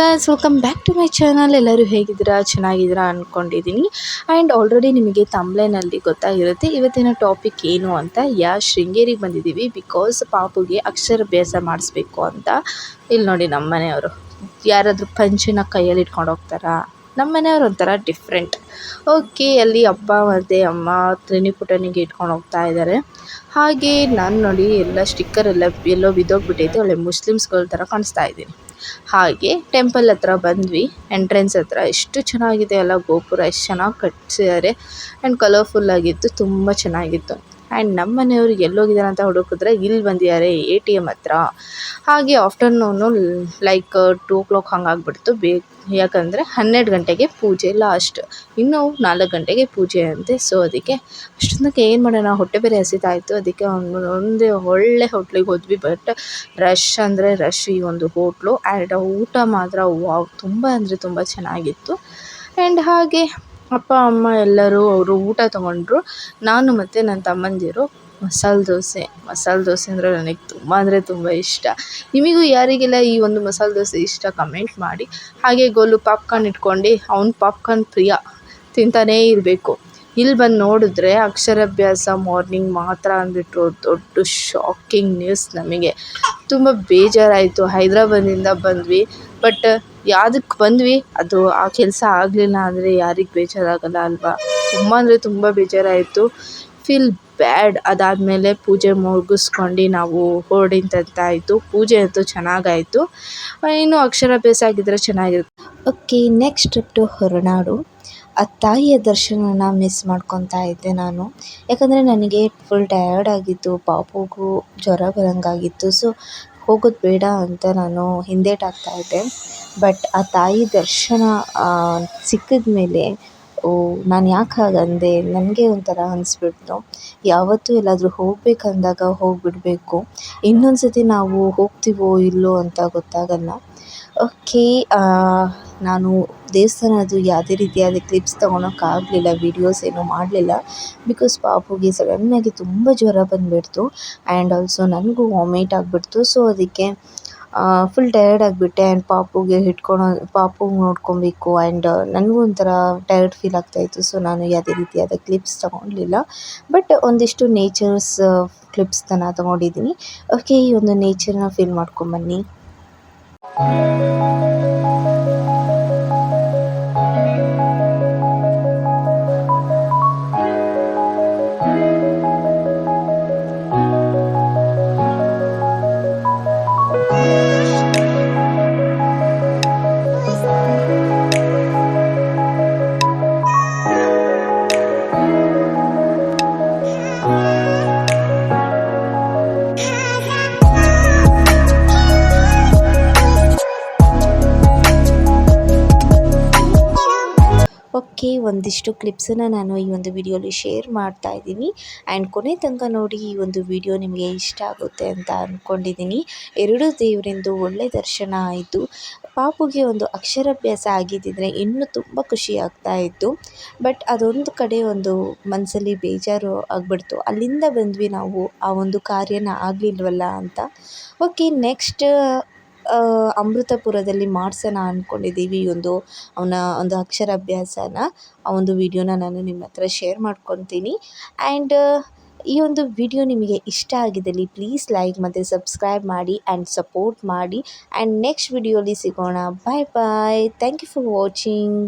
Guys welcome back to my channel ಎಲ್ಲರೂ ಹೇಗಿದ್ದೀರಾ? ಚೆನ್ನಾಗಿದ್ದೀರಾ ಅಂದ್ಕೊಂಡಿದ್ದೀನಿ ಆ್ಯಂಡ್ ಆಲ್ರೆಡಿ ನಿಮಗೆ ತಮ್ಲೈನಲ್ಲಿ ಗೊತ್ತಾಗಿರುತ್ತೆ, ಇವತ್ತಿನ ಟಾಪಿಕ್ ಏನು ಅಂತ. ಯಾ, ಶೃಂಗೇರಿಗೆ ಬಂದಿದ್ದೀವಿ ಬಿಕಾಸ್ ಪಾಪುಗೆ ಅಕ್ಷರಾಭ್ಯಾಸ ಮಾಡಿಸ್ಬೇಕು ಅಂತ. ಇಲ್ಲಿ ನೋಡಿ ನಮ್ಮ ಮನೆಯವರು ಯಾರಾದರೂ ಪಂಚನ ಕೈಯಲ್ಲಿ ಇಟ್ಕೊಂಡು ಹೋಗ್ತಾರಾ? ನಮ್ಮ ಮನೆಯವ್ರು ಒಂಥರ ಡಿಫ್ರೆಂಟ್ ಓಕೆ ಅಲ್ಲಿ ಅಪ್ಪ ಮತ್ತು ಅಮ್ಮ ತ್ರಿನಿ ಪುಟನಿಗೆ ಇಟ್ಕೊಂಡು ಹೋಗ್ತಾ ಇದ್ದಾರೆ ಹಾಗೆ ನಾನು ನೋಡಿ ಎಲ್ಲ ಸ್ಟಿಕ್ಕರ್ ಎಲ್ಲ ಎಲ್ಲೋ ಬಿದ್ದೋಗ್ಬಿಟ್ಟೈತೆ ಒಳ್ಳೆ ಮುಸ್ಲಿಮ್ಸ್ಗಳ ಥರ ಕಾಣಿಸ್ತಾ ಇದ್ದೀನಿ ಹಾಗೆ ಟೆಂಪಲ್ ಹತ್ರ ಬಂದ್ವಿ. ಎಂಟ್ರೆನ್ಸ್ ಹತ್ರ ಎಷ್ಟು ಚೆನ್ನಾಗಿದೆ ಅಲ್ಲ ಗೋಪುರ, ಎಷ್ಟು ಚೆನ್ನಾಗಿ ಕಟ್ಸಿದ್ದಾರೆ ಆ್ಯಂಡ್ ಕಲರ್ಫುಲ್ ಆಗಿತ್ತು, ತುಂಬ ಚೆನ್ನಾಗಿತ್ತು. ಆ್ಯಂಡ್ ನಮ್ಮ ಮನೆಯವರು ಎಲ್ಲೋಗಿದ್ದಾರೆ ಅಂತ ಹುಡುಕಿದ್ರೆ ಇಲ್ಲಿ ಬಂದಿದ್ದಾರೆ ಎ ಟಿ ಎಂ ಹತ್ರ. ಹಾಗೆ afternoon like two o'clock ಹಂಗೆ ಆಗಿಬಿಡ್ತು. ಬೇ, ಯಾಕಂದರೆ ಹನ್ನೆರಡು ಗಂಟೆಗೆ ಪೂಜೆ ಲಾಸ್ಟ್ ಇನ್ನೂ ನಾಲ್ಕು ಗಂಟೆಗೆ ಪೂಜೆ ಅಂತೆ. ಸೊ ಅದಕ್ಕೆ ಅಷ್ಟೊಂದಕ್ಕೆ ಏನು ಮಾಡೋಣ? ಹೊಟ್ಟೆ ಬೇರೆ ಹಸಿತಾಯಿತು ಅದಕ್ಕೆ ಒಂದು ಒಂದು ಒಳ್ಳೆ ಹೋಟ್ಲಿಗೆ ಹೋದ್ವಿ. ಬಟ್ ರಶ್ ಅಂದರೆ ರಶ್ ಈ ಒಂದು ಹೋಟ್ಲು ಆ್ಯಂಡ್ ಊಟ ಮಾತ್ರ ವಾವ್ ತುಂಬ ಅಂದರೆ ತುಂಬ ಚೆನ್ನಾಗಿತ್ತು. ಆ್ಯಂಡ್ ಹಾಗೆ ಅಪ್ಪ, ಅಮ್ಮ ಎಲ್ಲರೂ ಅವರು ಊಟ ತಗೊಂಡರು. ನಾನು ಮತ್ತು ನನ್ನ ತಮ್ಮಂದಿರು ಮಸಾಲೆ ದೋಸೆ. ಮಸಾಲೆ ದೋಸೆ ಅಂದರೆ ನನಗೆ ತುಂಬ ಅಂದರೆ ತುಂಬ ಇಷ್ಟ. ನಿಮಗೂ ಯಾರಿಗೆಲ್ಲ ಈ ಒಂದು ಮಸಾಲೆ ದೋಸೆ ಇಷ್ಟ ಕಮೆಂಟ್ ಮಾಡಿ. ಹಾಗೆ ಗೋಲು ಪಾಪ್ಕಾರ್ನ್ ಇಟ್ಕೊಂಡು ಅವ್ನು ಪಾಪ್ಕಾರ್ನ್ ಪ್ರಿಯ ತಿಂತಾನೇ ಇರಬೇಕು. ಇಲ್ಲಿ ಬಂದು ನೋಡಿದ್ರೆ ಅಕ್ಷರಾಭ್ಯಾಸ ಮಾರ್ನಿಂಗ್ ಮಾತ್ರ ಅಂದ್ಬಿಟ್ರು. ದೊಡ್ಡ ಶಾಕಿಂಗ್ ನ್ಯೂಸ್ ನಮಗೆ. ತುಂಬ ಬೇಜಾರಾಯಿತು. ಹೈದ್ರಾಬಾದಿಂದ ಬಂದ್ವಿ. ಬಟ್ ಯಾವುದಕ್ಕೆ ಬಂದ್ವಿ, ಅದು ಆ ಕೆಲಸ ಆಗಲಿಲ್ಲ ಅಂದರೆ ಯಾರಿಗೆ ಬೇಜಾರಾಗಲ್ಲ ಅಲ್ವಾ? ತುಂಬ ಅಂದರೆ ತುಂಬ ಬೇಜಾರಾಯಿತು. ಫೀಲ್ ಬ್ಯಾಡ್ ಅದಾದಮೇಲೆ ಪೂಜೆ ಮುಗಿಸ್ಕೊಂಡು ನಾವು ಹೊರಡಿದಂತಾಯಿತು. ಪೂಜೆ ಅಂತೂ ಚೆನ್ನಾಗಾಯಿತು. ಇನ್ನು ಅಕ್ಷರಾಭ್ಯಾಸ ಆಗಿದ್ದರೆ ಚೆನ್ನಾಗಿರುತ್ತೆ. Okay next trip to Horanadu. ಆ ತಾಯಿಯ ದರ್ಶನನ ಮಿಸ್ ಮಾಡ್ಕೊತಾ ಇದ್ದೆ ನಾನು. ಯಾಕಂದರೆ ನನಗೆ ಫುಲ್ ಟಯರ್ಡ್ ಆಗಿತ್ತು, ಪಾಪುಗೂ ಜ್ವರ ಬರೋಂಗಾಗಿತ್ತು. ಸೊ ಹೋಗೋದು ಬೇಡ ಅಂತ ನಾನು ಹಿಂದೇಟಾಗ್ತಾ ಇದ್ದೆ. ಬಟ್ ಆ ತಾಯಿ ದರ್ಶನ ಸಿಕ್ಕಿದ ಮೇಲೆ, ಓ, ನಾನು ಯಾಕೆ ಹಾಗಂದೆ? ನನಗೆ ಒಂಥರ ಅನಿಸ್ಬಿಡ್ತು. ಯಾವತ್ತೂ ಎಲ್ಲಾದರೂ ಹೋಗಬೇಕಂದಾಗ ಹೋಗಿಬಿಡ್ಬೇಕು. ಇನ್ನೊಂದು ಸತಿ ನಾವು ಹೋಗ್ತೀವೋ ಇಲ್ಲವೋ ಅಂತ ಗೊತ್ತಾಗಲ್ಲ. ಓಕೆ ನಾನು ದೇವಸ್ಥಾನದ್ದು ಯಾವುದೇ ರೀತಿಯಾದ ಕ್ಲಿಪ್ಸ್ ತೊಗೊಳಕ್ಕಾಗಲಿಲ್ಲ ವೀಡಿಯೋಸ್ ಏನೂ ಮಾಡಲಿಲ್ಲ. ಬಿಕಾಸ್ ಪಾಪುಗೆ ಸಡನ್ನಾಗಿ ತುಂಬ ಜ್ವರ ಬಂದುಬಿಡ್ತು. ಆ್ಯಂಡ್ ಆಲ್ಸೋ ನನಗೂ ವಾಮಿಟ್ ಆಗಿಬಿಡ್ತು. ಸೊ ಅದಕ್ಕೆ ಫುಲ್ ಟಯರ್ಡ್ ಆಗಿಬಿಟ್ಟೆ. ಆ್ಯಂಡ್ ಪಾಪುಗೆ ಹಿಡ್ಕೊಳೋ, ಪಾಪು ನೋಡ್ಕೊಬೇಕು. ಆ್ಯಂಡ್ ನನಗೂ ಒಂಥರ ಟಯರ್ಡ್ ಫೀಲ್ ಆಗ್ತಾಯಿತ್ತು ಸೊ ನಾನು ಯಾವುದೇ ರೀತಿಯಾದ ಕ್ಲಿಪ್ಸ್ ತೊಗೊಳ್ಲಿಲ್ಲ ಬಟ್ ಒಂದಿಷ್ಟು ನೇಚರ್ಸ್ ಕ್ಲಿಪ್ಸ್ನ ತೊಗೊಂಡಿದ್ದೀನಿ. ಓಕೆ ಈ ಒಂದು ನೇಚರ್ನ ಫೀಲ್ ಮಾಡ್ಕೊಂಬನ್ನಿ Música ಓಕೆ ಒಂದಿಷ್ಟು ಕ್ಲಿಪ್ಸನ್ನು ನಾನು ಈ ಒಂದು ವಿಡಿಯೋಲಿ ಶೇರ್ ಮಾಡ್ತಾ ಇದ್ದೀನಿ. ಆ್ಯಂಡ್ ಕೊನೆ ತನಕ ನೋಡಿ ಈ ಒಂದು ವಿಡಿಯೋ ನಿಮಗೆ ಇಷ್ಟ ಆಗುತ್ತೆ ಅಂತ ಅಂದ್ಕೊಂಡಿದ್ದೀನಿ ಎರಡೂ ದೇವರಿಂದು ಒಳ್ಳೆ ದರ್ಶನ ಆಯಿತು. ಪಾಪುಗೆ ಒಂದು ಅಕ್ಷರಾಭ್ಯಾಸ ಆಗಿದ್ದಿದ್ರೆ ಇನ್ನೂ ತುಂಬ ಖುಷಿ ಆಗ್ತಾ ಇತ್ತು. ಬಟ್ ಅದೊಂದು ಕಡೆ ಒಂದು ಮನಸ್ಸಲ್ಲಿ ಬೇಜಾರು ಆಗಿಬಿಡ್ತು. ಅಲ್ಲಿಂದ ಬಂದ್ವಿ ನಾವು, ಆ ಒಂದು ಕಾರ್ಯನ ಆಗಲಿಲ್ವಲ್ಲ ಅಂತ. ಓಕೆ ನೆಕ್ಸ್ಟ್ ಅಮೃತಪುರದಲ್ಲಿ ಮಾಡ್ಸೋಣ ಅಂದ್ಕೊಂಡಿದ್ದೀವಿ ಈ ಒಂದು, ಅವನ ಒಂದು ಅಕ್ಷರಾಭ್ಯಾಸನ. ಆ ಒಂದು ವಿಡಿಯೋನ ನಾನು ನಿಮ್ಮ ಹತ್ರ ಶೇರ್ ಮಾಡ್ಕೊತೀನಿ. ಆ್ಯಂಡ್ ಈ ಒಂದು ವಿಡಿಯೋ ನಿಮಗೆ ಇಷ್ಟ ಆಗಿದ್ದಲ್ಲಿ ಪ್ಲೀಸ್ ಲೈಕ್ ಮತ್ತು ಸಬ್ಸ್ಕ್ರೈಬ್ ಮಾಡಿ ಆ್ಯಂಡ್ ಸಪೋರ್ಟ್ ಮಾಡಿ. ಆ್ಯಂಡ್ ನೆಕ್ಸ್ಟ್ ವಿಡಿಯೋಲಿ ಸಿಗೋಣ. Bye bye thank you for watching